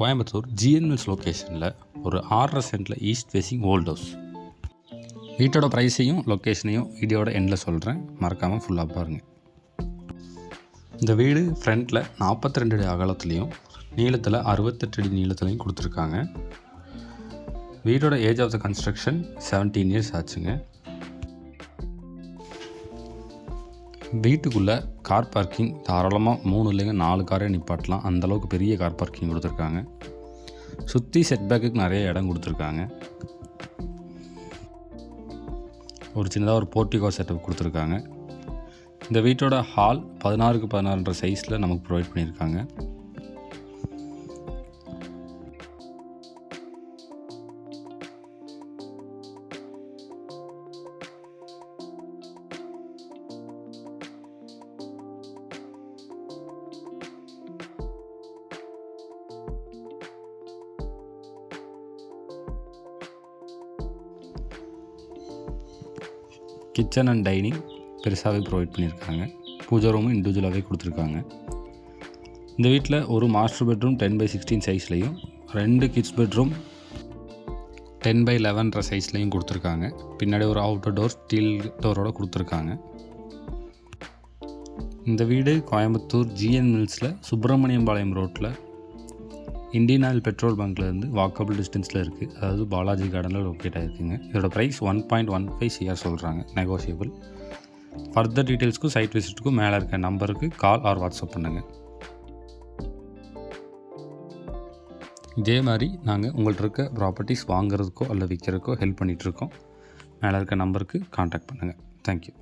கோயம்புத்தூர் ஜிஎன்எல்ஸ் லொக்கேஷனில் ஒரு ஆறரை சென்டில் ஈஸ்ட் ஃபேஸிங் ஓல்ட் ஹவுஸ் வீட்டோட ப்ரைஸையும் லொக்கேஷனையும் வீடியோட எண்டில் சொல்கிறேன் மறக்காமல் ஃபுல்லாக பாருங்கள் இந்த வீடு ஃப்ரண்ட்டில் நாற்பத்தி ரெண்டு அடி அகலத்துலேயும் நீளத்தில் அறுபத்தெட்டு அடி நீளத்துலையும் கொடுத்துருக்காங்க. வீடோட age of the construction 17 years ஆச்சுங்க. வீட்டுக்குள்ளே கார் பார்க்கிங் தாராளமாக மூணு இல்லைங்க நாலு காரே நிப்பாட்டலாம். அந்தளவுக்கு பெரிய கார் பார்க்கிங் கொடுத்துருக்காங்க. சுற்றி செட்பேக்குக்கு நிறைய இடம் கொடுத்துருக்காங்க. ஒரு சின்னதாக ஒரு போர்ட்டிகோ செட்டப் கொடுத்துருக்காங்க. இந்த வீட்டோட ஹால் பதினாறுக்கு பதினாறுன்ற சைஸில் நமக்கு ப்ரொவைட் பண்ணியிருக்காங்க. கிச்சன் அண்ட் டைனிங் பெருசாகவே ப்ரொவைட் பண்ணியிருக்காங்க. பூஜை ரூமும் இண்டிவிஜுவலாகவே கொடுத்துருக்காங்க. இந்த வீட்டில் ஒரு master bedroom ten by sixteen சைஸ்லேயும் ரெண்டு கிட்ஸ் பெட்ரூம் டென் பை லெவன்ற சைஸ்லையும் கொடுத்துருக்காங்க. பின்னாடி ஒரு அவுட்டர் டோர் ஸ்டீல் டோரோடு கொடுத்துருக்காங்க. இந்த வீடு கோயம்புத்தூர் ஜிஎன் மில்ஸில் சுப்பிரமணியம்பாளையம் ரோட்டில் இந்தியன் ஆயில் பெட்ரோல் பங்க்லேருந்து வாக்கபிள் டிஸ்டன்ஸில் இருக்குது அதாவது பாலாஜி கார்டனில் லொக்கேட் ஆகிருக்குங்க இதோட price one point one five CR சொல்கிறாங்க நெகோசியபிள் ஃபர்தர் டீட்டெயில்ஸ்க்கும் சைட் விசிட்டுக்கும் மேலே இருக்க நம்பருக்கு கால் ஆர் வாட்ஸ்அப் பண்ணுங்கள் இதே மாதிரி நாங்கள் உங்கள்கிட்ட இருக்க ப்ராப்பர்ட்டிஸ் வாங்குறதுக்கோ அல்ல விற்கிறதுக்கோ ஹெல்ப் பண்ணிகிட்ருக்கோம் மேலே இருக்க நம்பருக்கு காண்டாக்ட் பண்ணுங்கள் தேங்க்யூ